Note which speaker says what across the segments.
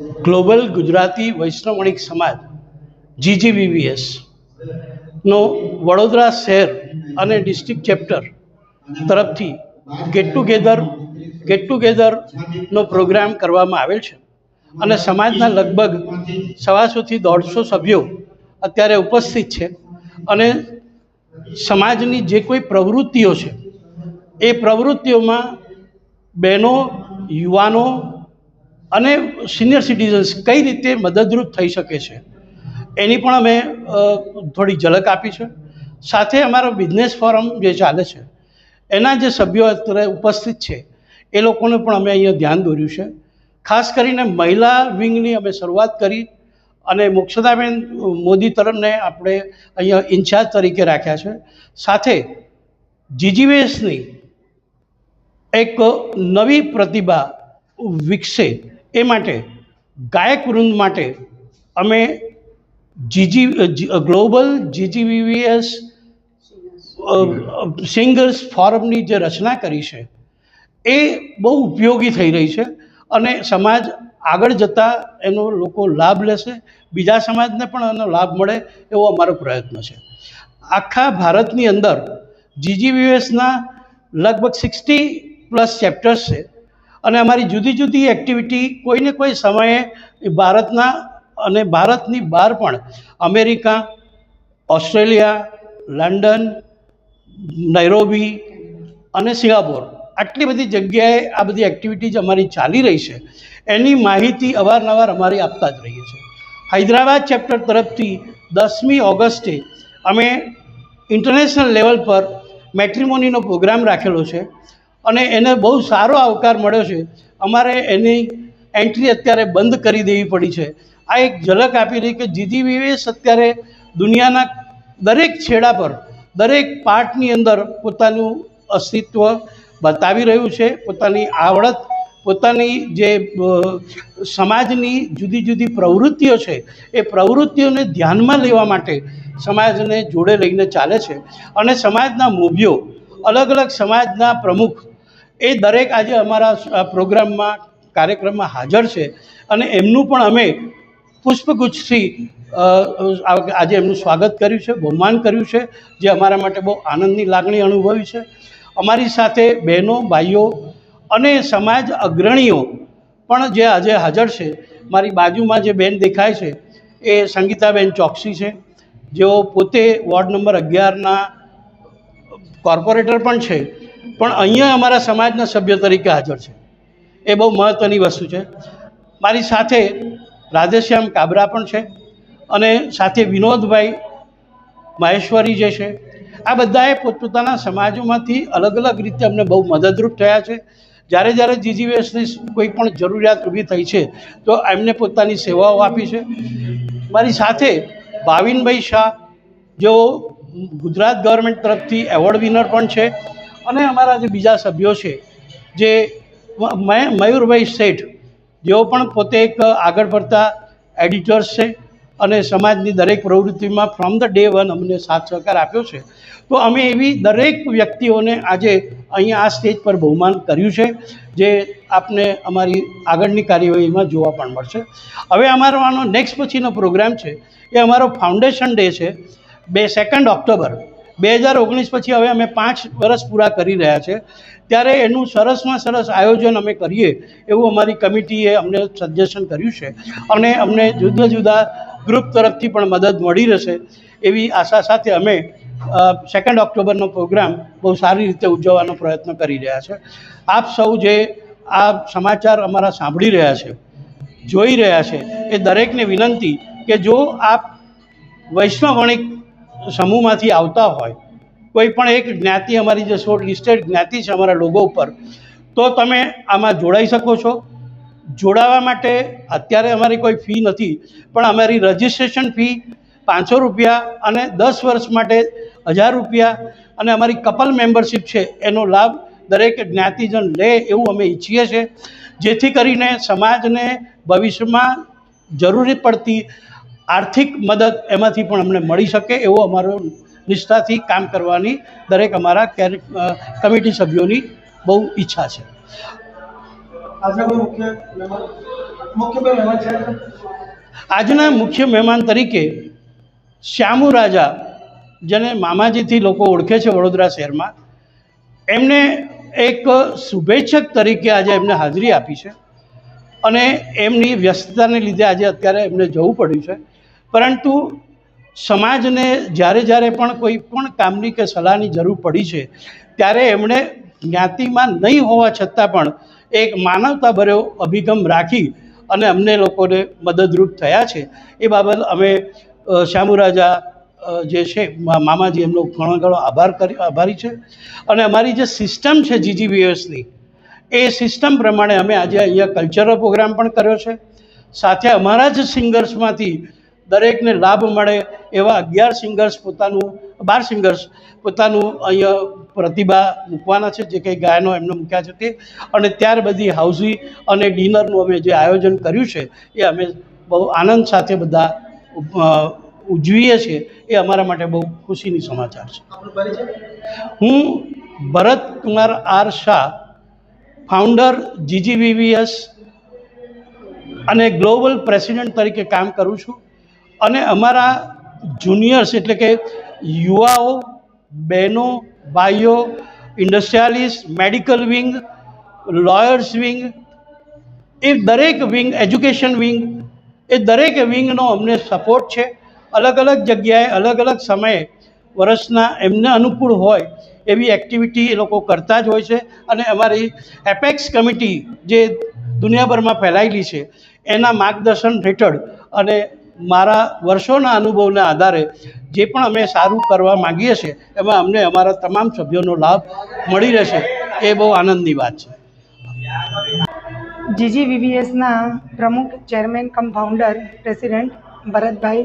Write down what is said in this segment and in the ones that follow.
Speaker 1: Global Gujarati વૈષ્ણવણિક સમાજ, જીજીવીવીએસ નો વડોદરા શહેર અને ડિસ્ટ્રિક્ટ ચેપ્ટર તરફથી ગેટ ટુગેધર ગેટ ટુગેધરનો પ્રોગ્રામ કરવામાં આવેલ છે. અને સમાજના લગભગ સવાસોથી દોઢસો સભ્યો અત્યારે ઉપસ્થિત છે અને સમાજની જે કોઈ પ્રવૃત્તિઓ છે, એ પ્રવૃત્તિઓમાં બહેનો, યુવાનો અને સિનિયર સિટીઝન્સ કઈ રીતે મદદરૂપ થઈ શકે છે? એની પણ અમે થોડી ઝલક આપી છે. સાથે અમારો બિઝનેસ ફોરમ જે ચાલે છે, એના જે સભ્યો અત્યારે ઉપસ્થિત છે, એ લોકોને પણ અમે અહીંયા ધ્યાન દોર્યું છે. ખાસ કરીને મહિલા વિંગની અમે શરૂઆત કરી અને મોક્ષદાબેન મોદી તરફને આપણે અહીંયા ઇન્ચાર્જ તરીકે રાખ્યા છે. સાથે જીજીવીએસની એક નવી પ્રતિભા વિકસે એ માટે, ગાયક વૃંદ માટે અમે જીજી ગ્લોબલ જીજીવીવીએસ સિંગર્સ ફોરમની જે રચના કરી છે, એ બહુ ઉપયોગી થઈ રહી છે અને સમાજ આગળ જતાં એનો લોકો લાભ લેશે, બીજા સમાજને પણ એનો લાભ મળે એવો અમારો પ્રયત્ન છે. આખા ભારતની અંદર જીજીવીએસના લગભગ સિક્સટી પ્લસ ચેપ્ટર્સ છે. અને અમારી જુદી જુદી એક્ટિવિટી કોઈને કોઈ સમયે ભારતના અને ભારતની બહાર પણ અમેરિકા, ઓસ્ટ્રેલિયા, લંડન, નૈરોબી અને સિંગાપોર આટલી બધી જગ્યાએ આ બધી એક્ટિવિટીઝ અમારી ચાલી રહી છે. એની માહિતી અવારનવાર અમારી આપતા જ રહીએ છીએ. હૈદરાબાદ ચેપ્ટર તરફથી દસમી ઓગસ્ટે અમે ઇન્ટરનેશનલ લેવલ પર મેટ્રિમોનીનો પ્રોગ્રામ રાખેલો છે. અને એને બહુ સારો આવકાર મળ્યો છે. અમારે એની એન્ટ્રી અત્યારે બંધ કરી દેવી પડી છે. આ એક ઝલક આપી રહી કે જીજીવીએસ અત્યારે દુનિયાના દરેક છેડા પર, દરેક પાર્ટની અંદર પોતાનું અસ્તિત્વ બતાવી રહ્યું છે, પોતાની આવડત, પોતાની જે સમાજની જુદી જુદી પ્રવૃત્તિઓ છે, એ પ્રવૃત્તિઓને ધ્યાનમાં લેવા માટે સમાજને જોડે લઈને ચાલે છે. અને સમાજના મૂવ્યો અલગ અલગ સમાજના પ્રમુખ એ દરેક આજે અમારા પ્રોગ્રામમાં, કાર્યક્રમમાં હાજર છે. અને એમનું પણ અમે પુષ્પગુચ્છથી આજે એમનું સ્વાગત કર્યું છે, બહુમાન કર્યું છે, જે અમારા માટે બહુ આનંદની લાગણી અનુભવી છે. અમારી સાથે બહેનો, ભાઈઓ અને સમાજ અગ્રણીઓ પણ જે આજે હાજર છે. મારી બાજુમાં જે બેન દેખાય છે, એ સંગીતાબેન ચોકસી છે. જેઓ પોતે વોર્ડ નંબર અગિયારના કોર્પોરેટર પણ છે. પણ અહીંયા અમારા સમાજના સભ્ય તરીકે હાજર છે. એ બહુ મહત્ત્વની વસ્તુ છે. મારી સાથે રાધેશ્યામ કાબરા પણ છે અને સાથે વિનોદભાઈ મહેશ્વરી જે છે, આ બધાએ પોતપોતાના સમાજોમાંથી અલગ અલગ રીતે અમને બહુ મદદરૂપ થયા છે. જ્યારે જ્યારે જીજીવીએસની કોઈ પણ જરૂરિયાત ઊભી થઈ છે, તો એમને પોતાની સેવાઓ આપી છે. મારી સાથે ભાવિનભાઈ શાહ, જેઓ ગુજરાત ગવર્મેન્ટ તરફથી એવોર્ડ વિનર પણ છે. અને અમારા જે બીજા સભ્યો છે, જે મય- મયુરભાઈ શેઠ, જેઓ પણ પોતે એક આગળ પડતા એડિટર્સ છે અને સમાજની દરેક પ્રવૃત્તિમાં ફ્રોમ ધ ડે વન અમને સાથ સહકાર આપ્યો છે. તો અમે એવી દરેક વ્યક્તિઓને આજે અહીંયા આ સ્ટેજ પર બહુમાન કર્યું છે, જે આપને અમારી આગળની કાર્યવાહીમાં જોવા પણ મળશે. હવે અમારો આનો નેક્સ્ટ પછીનો પ્રોગ્રામ છે, એ અમારો ફાઉન્ડેશન ડે છે, બે સેકન્ડ ઓક્ટોબર બે હજાર ઓગણીસ પછી હવે અમે પાંચ વર્ષ પૂરા કરી રહ્યા છે. ત્યારે એનું સરસમાં સરસ આયોજન અમે કરીએ એવું અમારી કમિટીએ અમને સજેશન કર્યું છે. અને અમને જુદા જુદા ગ્રુપ તરફથી પણ મદદ મળી રહેશે એવી આશા સાથે અમે સેકન્ડ ઓક્ટોબરનો પ્રોગ્રામ બહુ સારી રીતે ઉજવવાનો પ્રયત્ન કરી રહ્યા છે. આપ સૌ જે આ સમાચાર અમારા સાંભળી રહ્યા છે, જોઈ રહ્યા છે, એ દરેકને વિનંતી કે જો આપ વૈષ્ણવ વણિક સમૂહમાંથી આવતા હોય, કોઈ પણ એક જ્ઞાતિ અમારી જે શોર્ટ લિસ્ટેડ જ્ઞાતિ છે અમારા લોગો ઉપર, તો તમે આમાં જોડાઈ શકો છો. જોડાવા માટે અત્યારે અમારી કોઈ ફી નથી, પણ અમારી રજિસ્ટ્રેશન ફી પાંચસો રૂપિયા અને દસ વર્ષ માટે હજાર રૂપિયા અને અમારી કપલ મેમ્બરશિપ છે, એનો લાભ દરેક જ્ઞાતિજન લે એવું અમે ઈચ્છીએ છીએ. જેથી કરીને સમાજને ભવિષ્યમાં જરૂરી પડતી આર્થિક મદદ એમાંથી પણ અમને મળી શકે એવો અમારો નિષ્ઠાથી કામ કરવાની દરેક અમારા કમિટી સભ્યોની બહુ ઈચ્છા છે? આજના મુખ્ય મહેમાન તરીકે શ્યામુ રાજા જેને મામાજીથી લોકો ઓળખે છે વડોદરા શહેરમાં એમને એક શુભેચ્છક તરીકે આજે એમને હાજરી આપી છે અને એમની વ્યસ્તતાને લીધે આજે અત્યારે એમને જવું પડ્યું છે. પરંતુ સમાજને જ્યારે જ્યારે પણ કોઈ પણ કામની કે સલાહની જરૂર પડી છે ત્યારે એમણે જ્ઞાતિમાં નહીં હોવા છતાં પણ એક માનવતાભર્યો અભિગમ રાખી અને અમને લોકોને મદદરૂપ થયા છે. એ બાબત અમે અ, શ્યામુરાજા જે છે મામાજી એમનો ઘણો ઘણો આભાર કરી આભારી છે. અને અમારી જે સિસ્ટમ છે જીજીબીએસની એ સિસ્ટમ પ્રમાણે અમે આજે અહીંયા કલ્ચરલ પ્રોગ્રામ પણ કર્યો છે. સાથે અમારા જ સિંગર્સમાંથી દરેકને લાભ મળે એવા અગિયાર સિંગર્સ પોતાનું બાર સિંગર્સ પોતાનું અહીંયા પ્રતિભા મૂકવાના છે જે કંઈ ગાયનો એમને મૂક્યા છે તે. અને ત્યાર બધી હાઉસી અને ડિનરનું અમે જે આયોજન કર્યું છે એ અમે બહુ આનંદ સાથે બધા ઉજવીએ છીએ એ અમારા માટે બહુ ખુશીની સમાચાર છે. હું Bharat Kumar R Shah founder GGVVS અને ગ્લોબલ પ્રેસિડેન્ટ તરીકે કામ કરું છું. અને અમારા જુનિયર્સ એટલે કે યુવાઓ, બહેનો, ભાઈઓ industrialist medical wing lawyers wing એ દરેક વિંગ એજ્યુકેશન વિંગ એ દરેક વિંગનો અમને સપોર્ટ છે. અલગ અલગ જગ્યાએ, અલગ અલગ સમયે વર્ષના એમને અનુકૂળ હોય એવી એક્ટિવિટી એ લોકો કરતા જ હોય છે. અને અમારી એપેક્સ કમિટી જે દુનિયાભરમાં ફેલાયેલી છે, એના માર્ગદર્શન હેઠળ અને મારા વર્ષોના અનુભવના આધારે જે પણ અમે સારું કરવા માગીએ છીએ, એમાં અમને અમારા તમામ સભ્યોનો લાભ મળી રહેશે. એ બહુ આનંદની વાત છે.
Speaker 2: જીજીવીવીએસના પ્રમુખ chairman cum founder president Bharatbhai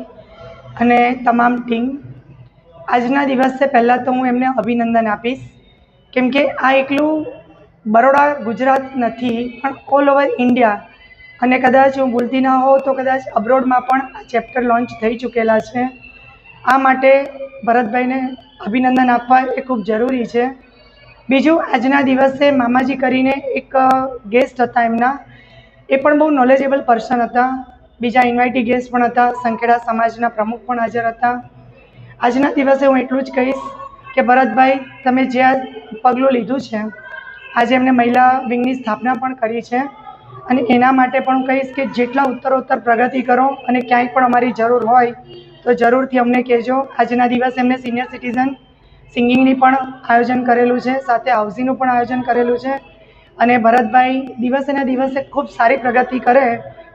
Speaker 2: અને તમામ ટીમ, આજના દિવસે પહેલાં તો હું એમને અભિનંદન આપીશ. કેમ કે આ એકલું બરોડા ગુજરાત નથી, પણ ઓલ ઓવર ઇન્ડિયા અને કદાચ હું ભૂલતી ના હોઉં તો કદાચ અબ્રોડમાં પણ આ ચેપ્ટર લોન્ચ થઈ ચૂકેલા છે. આ માટે ભરતભાઈને અભિનંદન આપવા એ ખૂબ જરૂરી છે. બીજું, આજના દિવસે મામાજી કરીને એક ગેસ્ટ હતા એમના. એ પણ બહુ નોલેજેબલ પર્સન હતા. બીજા ઇન્વાઇટી ગેસ્ટ પણ હતા. સંખેડા સમાજના પ્રમુખ પણ હાજર હતા. આજના દિવસે હું એટલું જ કહીશ કે ભરતભાઈ, તમે જે આ પગલું લીધું છે, આજે એમને મહિલા વિંગની સ્થાપના પણ કરી છે. અને એના માટે પણ કહીશ કે જેટલા ઉત્તરોત્તર પ્રગતિ કરો અને ક્યાંય પણ અમારી જરૂર હોય, તો જરૂરથી અમને કહેજો. આજના દિવસે એમને સિનિયર સિટીઝન સિંગિંગની પણ આયોજન કરેલું છે, સાથે હાઉસિંગનું પણ આયોજન કરેલું છે. અને ભરતભાઈ દિવસે ને દિવસે ખૂબ સારી પ્રગતિ કરે,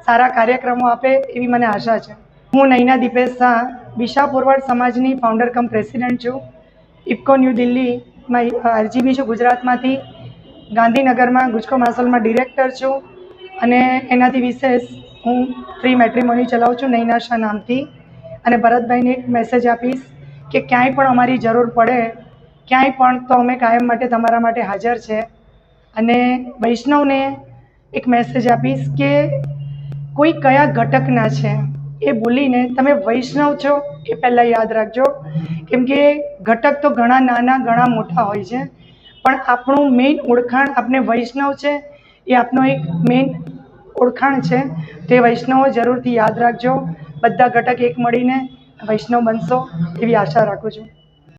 Speaker 2: સારા કાર્યક્રમો આપે એવી મને આશા છે. હું નૈના દીપેશ શાહ, વિશા ફોરવર્ડ સમાજની ફાઉન્ડર કમ પ્રેસિડેન્ટ છું. ઇફકો ન્યૂ દિલ્હીમાં આરજીબી છું ગુજરાતમાંથી. ગાંધીનગરમાં ગુજકો માસલમાં ડિરેક્ટર છું. અને એનાથી વિશેષ હું ફ્રી મેટ્રીમોની ચલાવું છું નૈના શાહ નામથી. અને ભરતભાઈને એક મેસેજ આપીશ કે ક્યાંય પણ અમારી જરૂર પડે, ક્યાંય પણ તો અમે કાયમ માટે તમારા માટે હાજર છે. અને વૈષ્ણવને એક મેસેજ આપીશ કે કોઈ કયા ઘટકના છે એ ભૂલીને તમે વૈષ્ણવ છો એ પહેલાં યાદ રાખજો. કેમ કે ઘટક તો ઘણા નાના, ઘણા મોટા હોય છે. પણ આપણું મેઇન ઓળખાણ આપણે વૈષ્ણવ છે એ આપનો એક મેઇન ઓળખાણ છે તે વૈષ્ણવો જરૂરથી યાદ રાખજો. બધા ઘટક એક મળીને વૈષ્ણવ બનશો એવી આશા રાખું છું.